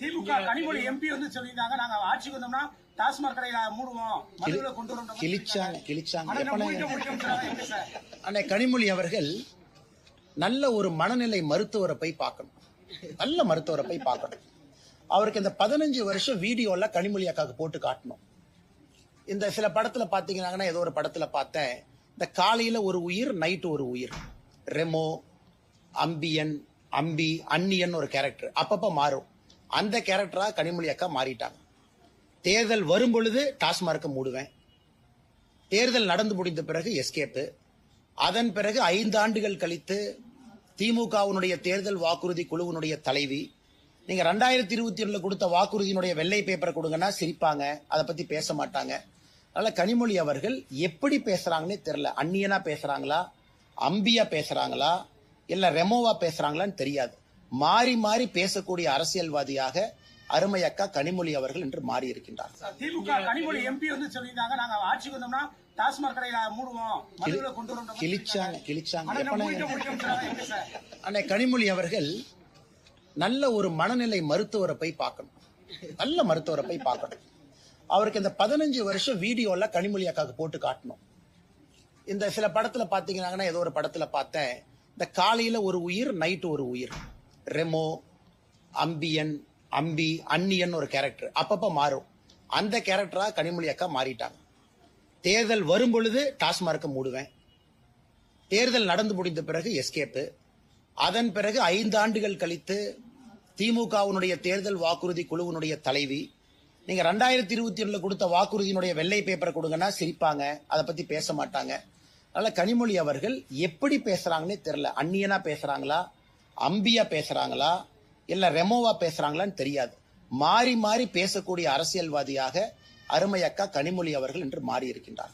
திமுக Kanimozhi MP வந்து சொல்லியிருந்தாங்க நாங்க ஆட்சிக்கு வந்தோம்னா டாஸ்மாக் கடையில மூடுவோம் மதுவில கொண்டு வரோம் கிழிச்சாங்க கிழிச்சாங்க. அண்ணே கனிமொழி அவர்கள் நல்ல ஒரு மனநிலை மருத்துவரை போய் பார்க்கணும். நல்ல மருத்துவரை போய் பார்க்கணும். அவருக்கு இந்த பதினஞ்சு வருஷம் வீடியோல கனிமொழி அக்காவுக்கு போட்டு காட்டணும். இந்த சில படத்துல பாத்தீங்கன்னா ஏதோ ஒரு படத்துல பார்த்தேன். இந்த காலையில ஒரு உயிர் நைட்டு ஒரு உயிர். ரெமோ அம்பியன் அம்பி அன்னியன் ஒரு கேரக்டர் அப்பப்ப மாறும். அந்த கேரக்டரா கனிமொழி அக்கா மாறிட்டாங்க. தேர்தல் வரும் பொழுது டாஸ்மார்க்க மூடுவேன். தேர்தல் நடந்து முடிந்த பிறகு எஸ்கேப்பு அதன் பிறகு ஐந்து ஆண்டுகள் கழித்து திமுகவினுடைய தேர்தல் வாக்குறுதி குழுவினுடைய தலைவி. நீங்க ரெண்டாயிரத்தி இருபத்தி ஒண்ணுல கொடுத்த வாக்குறுதியினுடைய வெள்ளை பேப்பரை கொடுங்கன்னா சிரிப்பாங்க. அதை பத்தி பேச மாட்டாங்க. அதனால கனிமொழி அவர்கள் எப்படி பேசுறாங்கன்னே தெரியல. அந்நியனா பேசுறாங்களா? அம்பியா பேசுறாங்களா? இல்ல ரெமோவா பேசுறாங்களான்னு தெரியாது. மாறி மாறி பேசக்கூடிய அரசியல்வாதியாக அருமை அக்கா கனிமொழி அவர்கள் இன்று மாறி இருக்கின்றார் திமுக கனிமொழி எம்பி வந்து சொல்லியிருந்தாங்க. நாங்க ஆட்சிக்கு வந்தோம்னா டாஸ்மாக் கடையில மூடுவோம். கிழிச்சாங்க கிழிச்சாங்க. அண்ணே கனிமொழி அவர்கள் நல்ல ஒரு மனநிலை மருத்துவரை போய் பார்க்கணும். நல்ல மருத்துவரை போய் பார்க்கணும். அவருக்கு இந்த பதினஞ்சு வருஷம் வீடியோல கனிமொழி அக்காவுக்கு போட்டு காட்டணும். இந்த சில படத்துல பாத்தீங்கன்னா ஏதோ ஒரு படத்துல பார்த்தேன். இந்த காலையில ஒரு உயிர் நைட்டு ஒரு உயிர். ரெமோ அம்பியன் அம்பி அன்னியன் ஒரு கேரக்டர் அப்பப்ப மாறும். அந்த கேரக்டரா கனிமொழி அக்கா மாறிட்டாங்க. தேர்தல் வரும் பொழுது டாஸ்மார்க்கை மூடுவேன். தேர்தல் நடந்து முடிந்த பிறகு எஸ்கேப்பு அதன் பிறகு ஐந்து ஆண்டுகள் கழித்து திமுகவினுடைய தேர்தல் வாக்குறுதி குழுவினுடைய தலைவி. நீங்க ரெண்டாயிரத்தி இருபத்தி ஒண்ணுல கொடுத்த வாக்குறுதியினுடைய வெள்ளை பேப்பரை கொடுங்கன்னா சிரிப்பாங்க. அதை பத்தி பேச மாட்டாங்க. அதனால கனிமொழி அவர்கள் எப்படி பேசுறாங்கன்னே தெரியல. அந்நியனா பேசுறாங்களா? அம்பியா பேசுறாங்களா இல்ல ரெமோவா பேசுறாங்களான்னு தெரியாது. மாறி மாறி பேசக்கூடிய அரசியல்வாதியாக அருமையக்கா கனிமொழி அவர்கள் இன்று மாறி இருக்கின்றார்